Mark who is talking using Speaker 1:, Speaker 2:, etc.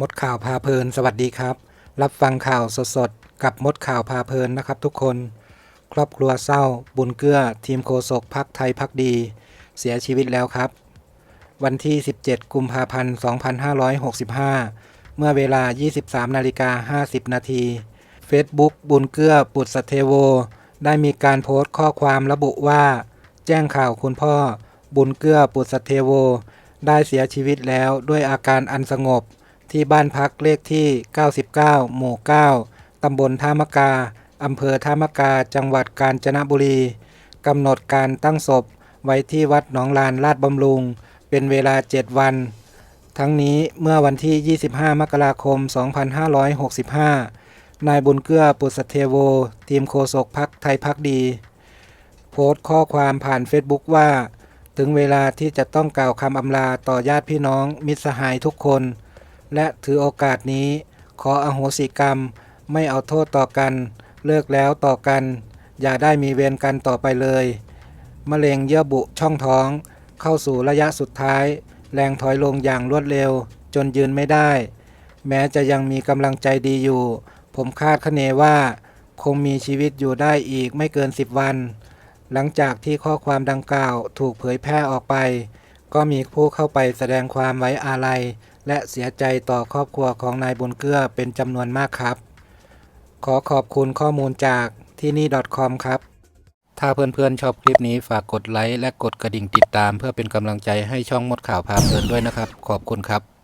Speaker 1: มดข่าวพาเพลิน สวัสดีครับ รับฟังข่าวสดๆ กับมดข่าวพาเพลินนะครับทุกคน ครอบครัวเศร้า บุญเกื้อ ทีมโคศกพักไทยพักดี เสียชีวิตแล้วครับ วันที่ 17 กุมภาพันธ์ 2565 เมื่อเวลา 23 นาฬิกา 50 นาที Facebook บุญเกื้อปุตสเทโว ได้มีการโพสต์ข้อความระบุว่า แจ้งข่าวคุณพ่อ บุญเกื้อปุตสเทโว ได้เสียชีวิตแล้วด้วยอาการอันสงบ ที่บ้านพักเลขที่ 99 หมู่ 9 ตำบลท่ามะกา อำเภอท่ามะกา จังหวัดกาญจนบุรี กำหนดการตั้งศพไว้ที่วัดหนองลานลาดบำรุง เป็นเวลา 7 วัน ทั้งนี้เมื่อวันที่ 25 มกราคม 2565 นายบุญเกื้อปุษเทโว ทีมโฆษกพักไทยพักดี โพสต์ข้อความผ่านเฟซบุ๊กว่า ถึงเวลาที่จะต้องกล่าวคำอำลาต่อญาติพี่น้องมิตรสหายทุกคน และถือโอกาสนี้ ขออโหสิกรรม ไม่เอาโทษต่อกัน เลิกแล้วต่อกัน อย่าได้มีเวรกันต่อไปเลยมะเร็งเยื่อบุช่องท้อง เข้าสู่ระยะสุดท้าย แรงถอยลงอย่างรวดเร็ว จนยืนไม่ได้ แม้จะยังมีกำลังใจดีอยู่ ผมคาดคะเนว่า คงมีชีวิตอยู่ได้อีกไม่เกิน10วัน หลังจากที่ข้อความดังกล่าวถูกเผยแพร่ออกไป ก็มีผู้เข้าไปแสดงความไว้อาลัย และเสียใจต่อครอบครัวของนายบุญเกื้อเป็นจำนวนมากครับ ขอขอบคุณข้อมูลจากที่นี่ .com ครับ ถ้าเพื่อนๆชอบคลิปนี้ฝากกดไลค์และกดกระดิ่งติดตาม เพื่อเป็นกำลังใจให้ช่องมดข่าวพาเพลินด้วยนะครับ ขอบคุณครับ